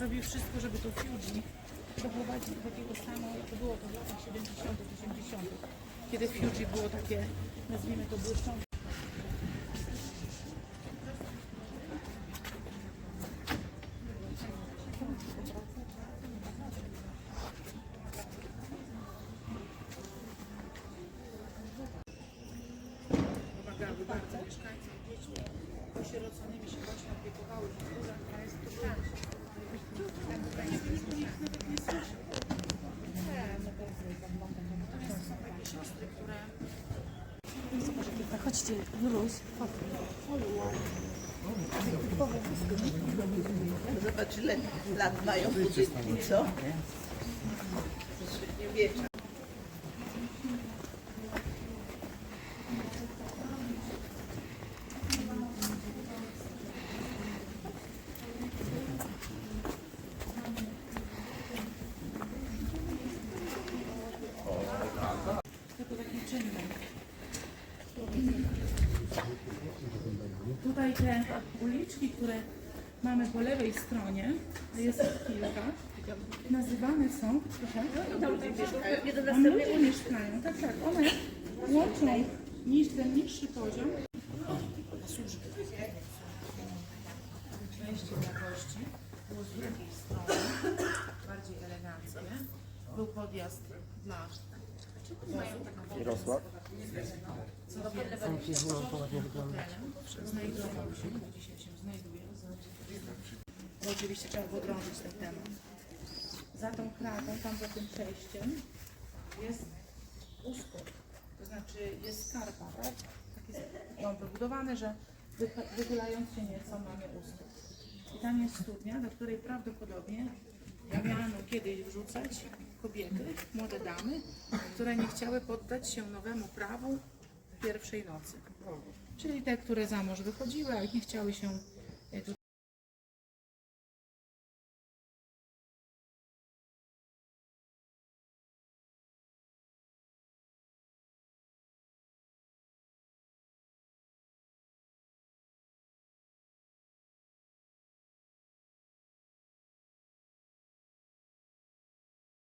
robi wszystko, żeby to Fuji doprowadzić do takiego stanu, jak to było to w latach 70., 80., kiedy Fuji było takie, nazwijmy to błyszczące. Bardzo mieszkańcom, dziećmi osieroconymi się właśnie opiekowały w górach, a jest to. Tak, tutaj nikt nawet nie słyszał. Natomiast są takie siostry, które Chodźcie, Juluś. Zobacz, ile lat mają budynki, co? Średniowiecza. tylko taki. Tutaj te uliczki, które mamy po lewej stronie, a jest kilka, nazywane są, proszę, ludzie mieszkają, tak, tak, one łączą niż ten niższy poziom. Wejście dla gości było z drugiej strony, bardziej eleganckie. Był podjazd dla Mirosław? znajdował się, znajduje. No oczywiście trzeba było drążyć ten temat. Za tą kratą, tam za tym przejściem jest uskok, to znaczy jest skarpa, tak? Tak jest dom wybudowany, że wychy- wychylając się nieco mamy uskok. I tam jest studnia, do której prawdopodobnie miano kiedyś wrzucać kobiety, młode damy, które nie chciały poddać się nowemu prawu pierwszej nocy. Czyli te, które za mąż wychodziły, a nie chciały się